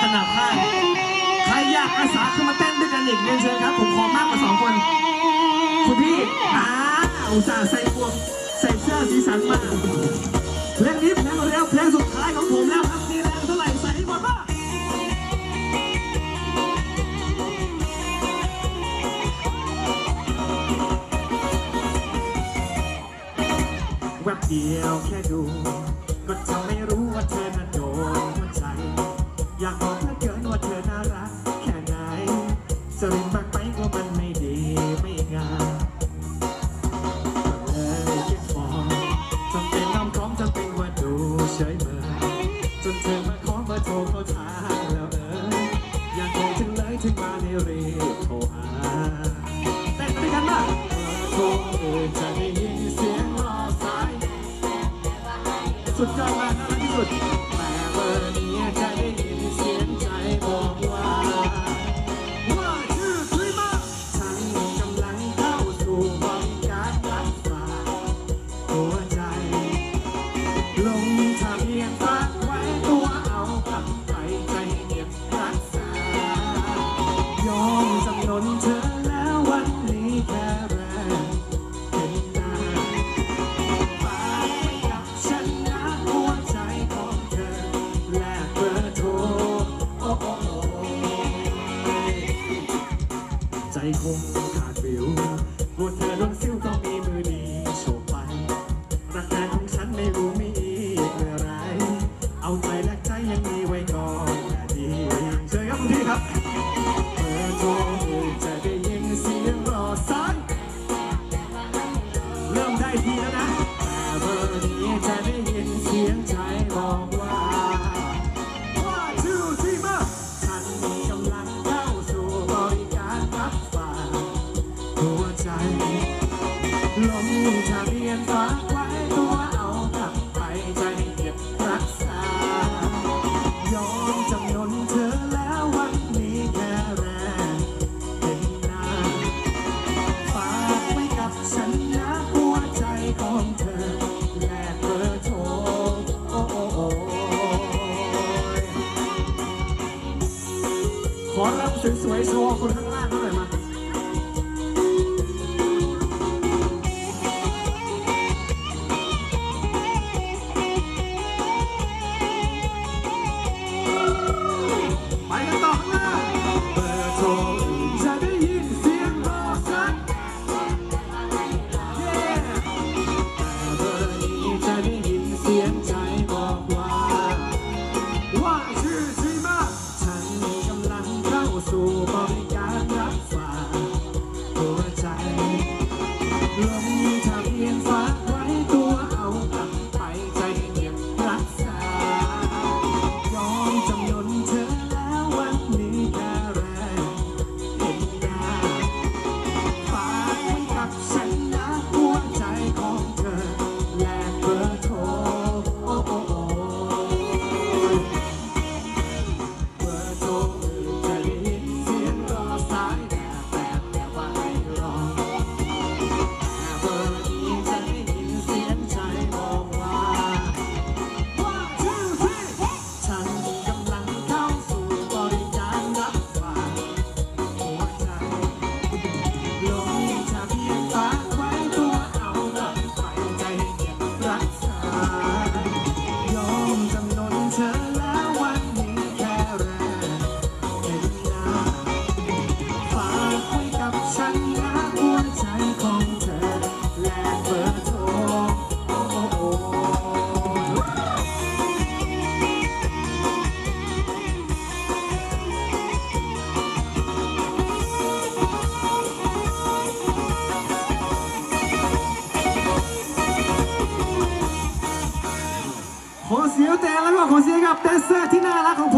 ขนาดข้างใครอยากอาสาขึ้นมาเต้นด้วยกันอีกเรียนเชิญครับ ผมขอมากกว่าสองคน คุณพี่อ่าอุตส่าห์ใส่หมวกใส่เสื้อสีสันมาเพลงนี้เพลงเร็วเพลงสุดท้ายของผมแล้วครับมีแรงเท่าไหร่ใส่ให้หมดป่ะแวบเดียวแค่ดู ก็จะไม่รู้ว่าเธอนั้นโดน อยากบอกเธอเกินว่าเธอน่ารักแค่ไหนจะรินมากไปก็มันไม่ดีไม่งามเลยคิดฟองจำเป็นน้ำของจำเป็นว่าดูเฉยเมยจนเธอมาขอเบอร์โทรเขาทางแล้วเอออยากโทรถึงเลยถึงมาในรีบโทรหาเต้นด้วยกันบ้างโทรอื่นจะ คงขาดวิว ใจลงทะเบียนฝากไว้ตัวเอากลับไปใจเก็บรักษายอมจำนนเธอแล้ววันนี้แค่แรงเห็นนาฝากไว้กับฉันนะหัวใจของเธอแลกเบอร์โทรโอ้โอ้โอ้ขอรับสวยๆโชว์คนข้างล่างหน่อยมา ใจลมทะเบียนฝา แดนเซอร์ที่น่ารักของผม